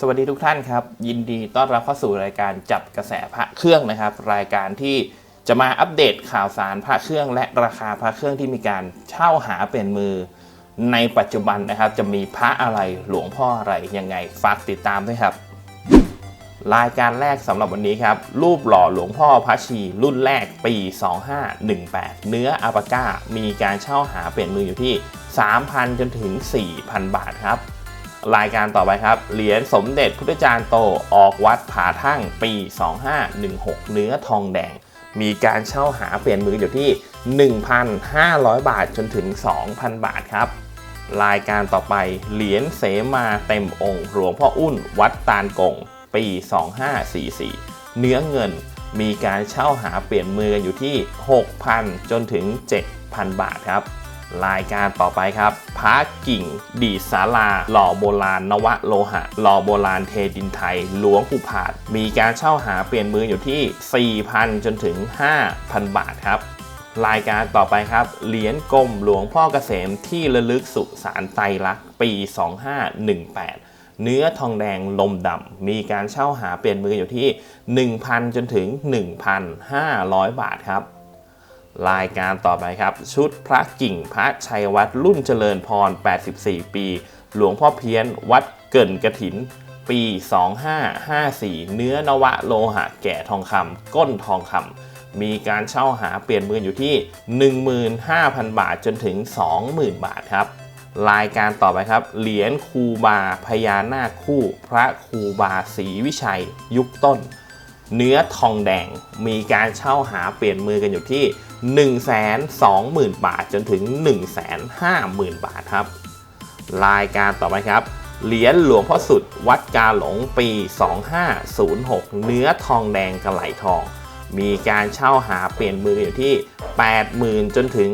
สวัสดีทุกท่านครับ ยินดีต้อนรับเข้าสู่รายการจับกระแสพระเครื่องนะครับ รายการที่จะมาอัปเดตข่าวสารพระเครื่อง และราคาพระเครื่องที่มีการเช่าหาเป็นมือ ในปัจจุบันนะครับ จะมีพระอะไรหลวงพ่ออะไรยังไงฝากติดตามด้วยครับ รายการแรกสำหรับวันนี้ครับ รูปหล่อหลวงพ่อพระชีรุ่นแรกปี 2518 เนื้ออาปาก้ามีการเช่าหาเปลี่ยนมืออยู่ที่ 3,000 จนถึง 4,000 บาทครับ รายการต่อไปครับ เหรียญสมเด็จพุทธจารย์โตออกวัดผาทั่งปี 2516 เนื้อทองแดง มีการเช่าหาเปลี่ยนมืออยู่ที่ 1,500 บาทจนถึง 2,000 บาทครับ รายการต่อไปเหรียญเสมาเต็มองค์หลวงพ่ออุ้นวัดตาลกงปี 2544 เนื้อเงินมีการเช่าหาเปลี่ยนมือกันอยู่ที่ 6,000 จนถึง 7,000 บาทครับ รายการต่อไปครับพระกิ่ง ดีสาลา หล่อโบราณนวโลหะ หล่อโบราณเทดินไทยหลวงปู่ผาด มีการเช่าหาเปลี่ยนมืออยู่ที่ 4,000 จนถึง 5,000 บาทครับรายการต่อไปครับ เหรียญกลมหลวงพ่อเกษมที่ระลึกสุสานไตรลักษณ์ปี 2518 เนื้อทองแดงลมดำ มีการเช่าหาเปลี่ยนมืออยู่ที่ 1,000 จนถึง 1,500 บาทครับ รายการต่อไปครับ ชุดพระกิ่งพระชัยวัดรุ่นเจริญพร 84 ปี หลวงพ่อเพี้ยน วัดเกินกระถิน ปี 2554 เนื้อนวะโลหะแก่ทองคำก้นทองคำมีการเช่าหาเปลี่ยนมืออยู่ที่ 15,000 บาทจนถึง 20,000 บาทครับ รายการต่อไปครับ เหรียญครูบาพญานาคคู่ พระครูบาศรีวิชัย ยุคต้น เนื้อทองแดงมีการเช่าหาเปลี่ยนมือกันอยู่ที่ 120,000 บาทจนถึง 150,000 บาทครับ รายการต่อไปครับ เหรียญหลวงพ่อสุดวัดกาหลงปี 2506 เนื้อทองแดงกระไหลทอง มีการเช่าหาเปลี่ยนมืออยู่ที่ 80,000 จนถึง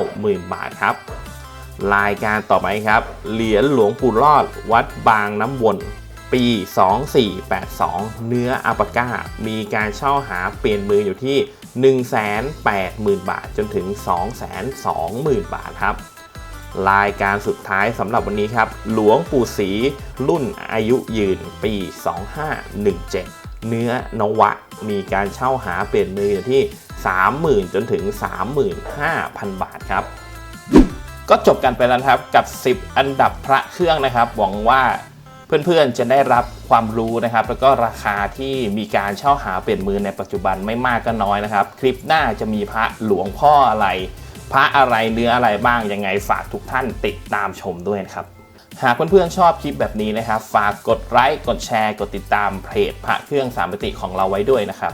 90,000 บาทครับ รายการต่อไปครับ เหรียญหลวงปู่รอดวัดบางน้ำวน ปี 2482 เนื้ออาปก้า มีการเช่าหาเปลี่ยนมืออยู่ที่ 180,000 บาทจนถึง 220,000 บาทครับ รายการสุดท้ายสำหรับวันนี้ครับ หลวงปู่ศรีรุ่นอายุยืนปี 2517 เนื้อนวะ มีการเช่าหาเปลี่ยนมืออยู่ที่ 30,000 จนถึง 35,000 บาทครับก็จบกันไปแล้วครับกับ 10 อันดับพระเครื่องนะครับ หวังว่า เพื่อนๆจะได้รับความรู้นะครับ แล้วก็ราคาที่มีการเช่าหาเปลี่ยนมือในปัจจุบันไม่มากก็น้อยนะครับ คลิปหน้าจะมีพระหลวงพ่ออะไร พระอะไรเนื้ออะไรบ้างยังไงฝากทุกท่านติดตามชมด้วยนะครับหากเพื่อนๆชอบคลิปแบบนี้นะครับ ฝากกดไลค์กดแชร์ กดติดตามเพจพระเครื่องสามมิติของเราไว้ด้วยนะครับ